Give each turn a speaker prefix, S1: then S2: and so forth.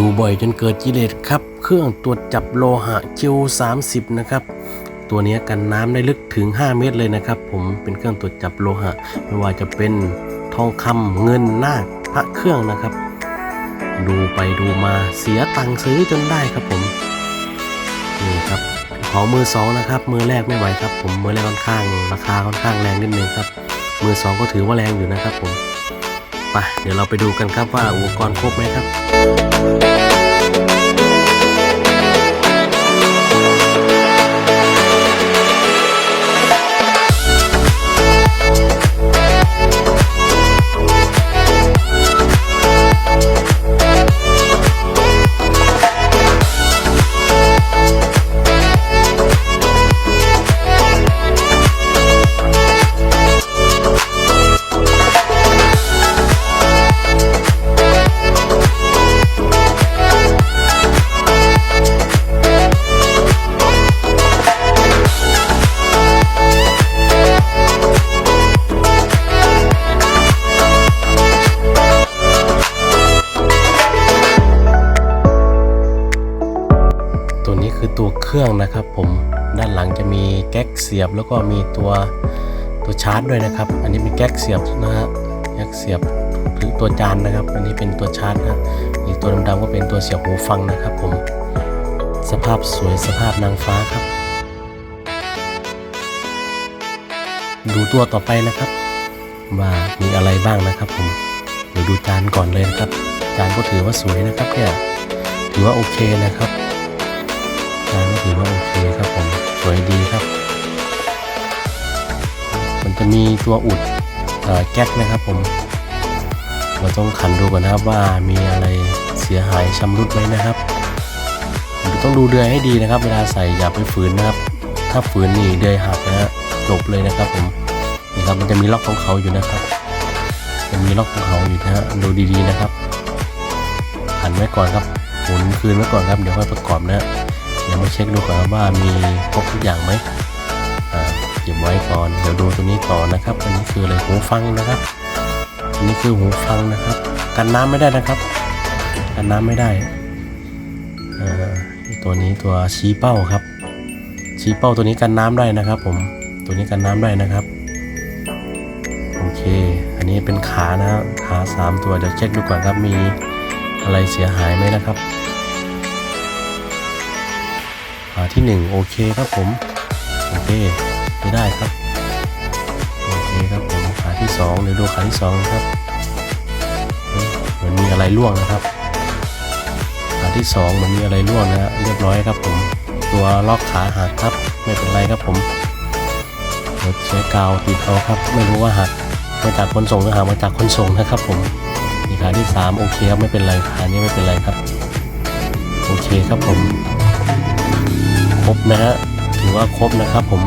S1: ดูบ่อยจนเกิดกิเลสครับ เครื่องตรวจจับโลหะคิว30 นะครับ ตัวนี้กันน้ำได้ลึกถึง 5 เมตรเลยนะครับ ผมเป็นเครื่องตรวจจับโลหะ ไม่ว่าจะเป็นทองคำเงินนาคพระเครื่องนะครับ ดูไปดูมาเสียตังค์ซื้อจนได้ครับผมนี่ครับของมือสองนะครับ มือแรกไม่ไหวครับ ผมมือแรกค่อนข้าง ราคาค่อนข้างแรงนิดนึงครับ มือสองก็ถือว่าแรงอยู่นะครับผม เดี๋ยวเราไปดูกันครับว่าอุปกรณ์ครบไหมครับ เครื่องนะครับ ผมด้านหลังจะมีแก๊กเสียบแล้วก็มีตัวตัวชาร์จด้วยนะครับ อันนี้เป็นแก๊กเสียบนะฮะแก๊กเสียบหรือตัวจานนะครับ อันนี้เป็นตัวชาร์จนะอีกตัวดำๆก็เป็นตัวเสียบหูฟังนะครับ ผมสภาพสวยสภาพนางฟ้าครับ ดูตัวต่อไปนะครับว่ามีอะไรบ้างนะครับ ผมเดี๋ยวดูจานก่อนเลยนะครับ จานก็ถือว่าสวยนะครับเนี่ยถือว่าโอเคนะครับ ถือว่าโอเคครับผมสวยดีครับ มันจะมีตัวอุดแก๊กนะครับผม เราต้องขันดูก่อนนะครับว่ามีอะไรเสียหายชำรุดไหมนะครับต้องดูเดือยให้ดีนะครับ เวลาใส่อย่าไปฝืนนะครับ ถ้าฝืนนี่เดือยหักนะฮะจบเลยนะครับผมนี่ครับมันจะมีล็อกของเขาอยู่นะครับมันมีล็อกของเขาอยู่นะฮะดูดีๆนะครับขันไว้ก่อนครับหมุนคืนไว้ก่อนครับเดี๋ยวค่อยประกอบนะฮะ เดี๋ยวมาเช็คดูก่อนว่ามีครบทุกอย่างไหมอ่าเก็บไว้ก่อนเดี๋ยวดูตัวนี้ต่อนะครับ อันนี้คืออะไรหูฟังนะครับอันนี้คือหูฟังนะครับ กันน้ำไม่ได้นะครับ กันน้ำไม่ได้อ่าตัวนี้ตัวชี้เป้าครับ ชี้เป้าตัวนี้กันน้ำได้นะครับ ผมตัวนี้กันน้ำได้นะครับโอเค อันนี้เป็นขานะขาสามตัวเดี๋ยวเช็คดูก่อนครับมีอะไรเสียหายไหมนะครับาที่หนึ่งโอเคครับผม โอเคไม่ได้ครับ โอเคครับผมขาที่สองเดี๋ยวดูขาที่สองครับเหมือนมีอะไรร่วงนะครับขาที่สองเหมันมีอะไรร่วงนะฮะเรียบร้อยครับผม ตัวล็อกขาหักครับ ไม่เป็นไรครับผมเดี๋ยวใช้กาวติดเอาครับ ไม่รู้ว่าหักมาจากคนส่งหรือหักมาจากคนส่งนะครับผมนี่ขาที่สามโอเคครับไม่เป็นไรขานี้ไม่เป็นไรครับ โอเคครับผม ครบนะฮะถือว่าครบนะครับผม